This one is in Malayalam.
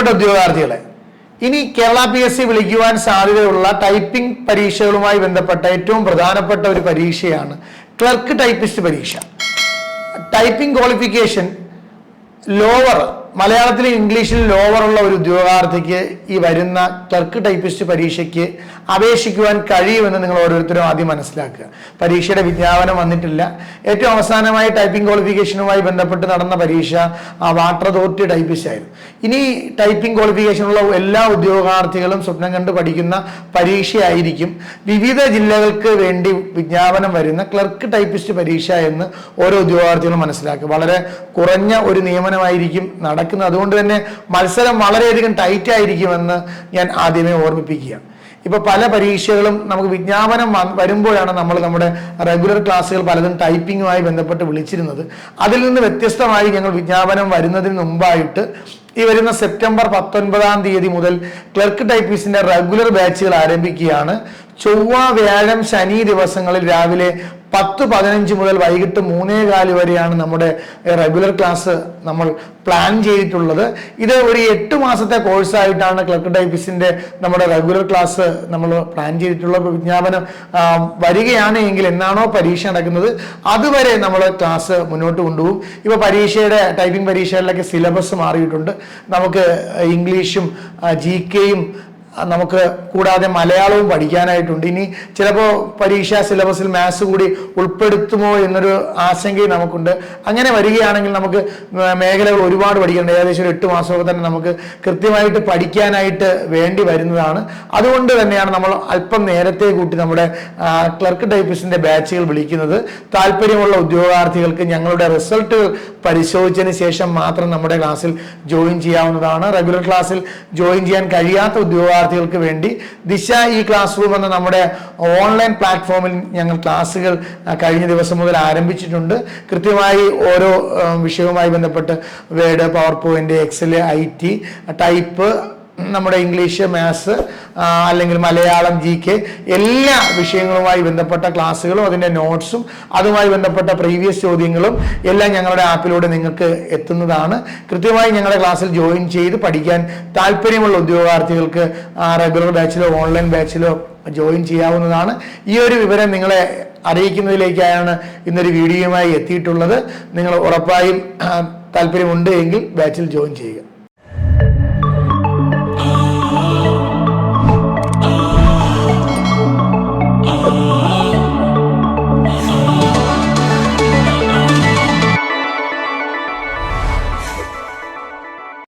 പ്രിയപ്പെട്ട ഉദ്യോഗാർത്ഥികളെ ഇനി കേരള പി എസ് സി വിളിക്കുവാൻ സാധ്യതയുള്ള ടൈപ്പിംഗ് പരീക്ഷകളുമായി ബന്ധപ്പെട്ട ഏറ്റവും പ്രധാനപ്പെട്ട ഒരു പരീക്ഷയാണ് ക്ലർക്ക് ടൈപ്പിസ്റ്റ് പരീക്ഷ. ടൈപ്പിംഗ് ക്വാളിഫിക്കേഷൻ ലോവർ മലയാളത്തിലും ഇംഗ്ലീഷിലും ലോവർ ഉള്ള ഒരു ഉദ്യോഗാർത്ഥിക്ക് ഈ വരുന്ന ക്ലർക്ക് ടൈപ്പിസ്റ്റ് പരീക്ഷയ്ക്ക് അപേക്ഷിക്കുവാൻ കഴിയുമെന്ന് നിങ്ങൾ ഓരോരുത്തരും ആദ്യം മനസ്സിലാക്കുക. പരീക്ഷയുടെ വിജ്ഞാപനം വന്നിട്ടില്ല. ഏറ്റവും അവസാനമായി ടൈപ്പിംഗ് ക്വാളിഫിക്കേഷനുമായി ബന്ധപ്പെട്ട് നടന്ന പരീക്ഷ ആ വാട്ടർ അതോറിറ്റി ടൈപ്പിസ്റ്റ് ആയിരുന്നു. ഇനി ടൈപ്പിംഗ് ക്വാളിഫിക്കേഷനുള്ള എല്ലാ ഉദ്യോഗാർത്ഥികളും സ്വപ്നം കണ്ട് പഠിക്കുന്ന പരീക്ഷയായിരിക്കും. വിവിധ ജില്ലകൾക്ക് വേണ്ടി വിജ്ഞാപനം വരുന്ന ക്ലർക്ക് ടൈപ്പിസ്റ്റ് പരീക്ഷ എന്ന് ഓരോ ഉദ്യോഗാർത്ഥികളും മനസ്സിലാക്കുക. വളരെ കുറഞ്ഞ ഒരു നിയമനമായിരിക്കും നടക്കുന്നത്. അതുകൊണ്ട് തന്നെ മത്സരം വളരെയധികം ടൈറ്റ് ആയിരിക്കുമെന്ന് ഞാൻ ആദ്യമേ ഓർമ്മിപ്പിക്കുക. ഇപ്പൊ പല പരീക്ഷകളും നമുക്ക് വിജ്ഞാപനം വരുമ്പോഴാണ് നമ്മൾ നമ്മുടെ റെഗുലർ ക്ലാസ്സുകൾ പലതും ടൈപ്പിങ്ങുമായി ബന്ധപ്പെട്ട് വിളിച്ചിരുന്നത്. അതിൽ നിന്ന് വ്യത്യസ്തമായി ഞങ്ങൾ വിജ്ഞാപനം വരുന്നതിന് മുമ്പായിട്ട് ഈ വരുന്ന സെപ്റ്റംബർ പത്തൊൻപതാം തീയതി മുതൽ ക്ലർക്ക് ടൈപ്പിസ്റ്റിന്റെ റെഗുലർ ബാച്ചുകൾ ആരംഭിക്കുകയാണ്. ചൊവ്വ വ്യാഴം ശനി ദിവസങ്ങളിൽ രാവിലെ പത്ത് പതിനഞ്ച് മുതൽ വൈകിട്ട് മൂന്നേ കാൽ വരെയാണ് നമ്മുടെ റെഗുലർ ക്ലാസ് നമ്മൾ പ്ലാൻ ചെയ്തിട്ടുള്ളത്. ഇത് ഒരു എട്ട് മാസത്തെ കോഴ്സായിട്ടാണ് ക്ലർക്ക് ടൈപ്പിസ്റ്റിന്റെ നമ്മുടെ റെഗുലർ ക്ലാസ് നമ്മൾ പ്ലാൻ ചെയ്തിട്ടുള്ള വിജ്ഞാപനം വരികയാണ് എങ്കിൽ എന്നാണോ പരീക്ഷ നടക്കുന്നത് അതുവരെ നമ്മൾ ക്ലാസ് മുന്നോട്ട് കൊണ്ടുപോകും. ഇപ്പൊ പരീക്ഷയുടെ ടൈപ്പിംഗ് പരീക്ഷകളിലൊക്കെ സിലബസ് മാറിയിട്ടുണ്ട്. നമുക്ക് ഇംഗ്ലീഷും ജി കെയും നമുക്ക് കൂടാതെ മലയാളവും പഠിക്കാനായിട്ടുണ്ട്. ഇനി ചിലപ്പോൾ പരീക്ഷാ സിലബസിൽ മാത്സ് കൂടി ഉൾപ്പെടുത്തുമോ എന്നൊരു ആശങ്കയും നമുക്കുണ്ട്. അങ്ങനെ വരികയാണെങ്കിൽ നമുക്ക് മേഖലകൾ ഒരുപാട് പഠിക്കേണ്ട ഏകദേശം ഒരു എട്ട് മാസമൊക്കെ തന്നെ നമുക്ക് കൃത്യമായിട്ട് പഠിക്കാനായിട്ട് വേണ്ടി വരുന്നതാണ്. അതുകൊണ്ട് തന്നെയാണ് നമ്മൾ അല്പം നേരത്തെ കൂട്ടി നമ്മുടെ ക്ലർക്ക് ടൈപ്പിസ്റ്റിന്റെ ബാച്ചുകൾ വിളിക്കുന്നത്. താല്പര്യമുള്ള ഉദ്യോഗാർത്ഥികൾക്ക് ഞങ്ങളുടെ റിസൾട്ട് പരിശോധിച്ചതിന് ശേഷം മാത്രം നമ്മുടെ ക്ലാസ്സിൽ ജോയിൻ ചെയ്യാവുന്നതാണ്. റെഗുലർ ക്ലാസ്സിൽ ജോയിൻ ചെയ്യാൻ കഴിയാത്ത ഉദ്യോഗാർത്ഥികൾക്ക് വേണ്ടി ദിശ ഈ ക്ലാസ് റൂം എന്ന നമ്മുടെ ഓൺലൈൻ പ്ലാറ്റ്ഫോമിൽ ഞങ്ങൾ ക്ലാസ്സുകൾ കഴിഞ്ഞ ദിവസം മുതൽ ആരംഭിച്ചിട്ടുണ്ട്. കൃത്യമായി ഓരോ വിഷയവുമായി ബന്ധപ്പെട്ട് word power point excel I T type നമ്മുടെ ഇംഗ്ലീഷ് മാത്സ് അല്ലെങ്കിൽ മലയാളം ജി കെ എല്ലാ വിഷയങ്ങളുമായി ബന്ധപ്പെട്ട ക്ലാസ്സുകളും അതിന്റെ നോട്ട്സും അതുമായി ബന്ധപ്പെട്ട പ്രീവിയസ് ചോദ്യങ്ങളും എല്ലാം ഞങ്ങളുടെ ആപ്പിലൂടെ നിങ്ങൾക്ക് എത്തുന്നതാണ്. കൃത്യമായി ഞങ്ങളുടെ ക്ലാസ്സിൽ ജോയിൻ ചെയ്ത് പഠിക്കാൻ താല്പര്യമുള്ള ഉദ്യോഗാർത്ഥികൾക്ക് റെഗുലർ ബാച്ചിലോ ഓൺലൈൻ ബാച്ചിലോ ജോയിൻ ചെയ്യാവുന്നതാണ്. ഈ ഒരു വിവരം നിങ്ങളെ അറിയിക്കുന്നതിലേക്കാണ് ഇന്നൊരു വീഡിയോയുമായി എത്തിയിട്ടുള്ളത്. നിങ്ങൾ ഉറപ്പായും താല്പര്യമുണ്ട് എങ്കിൽ ബാച്ചിൽ ജോയിൻ ചെയ്യുക.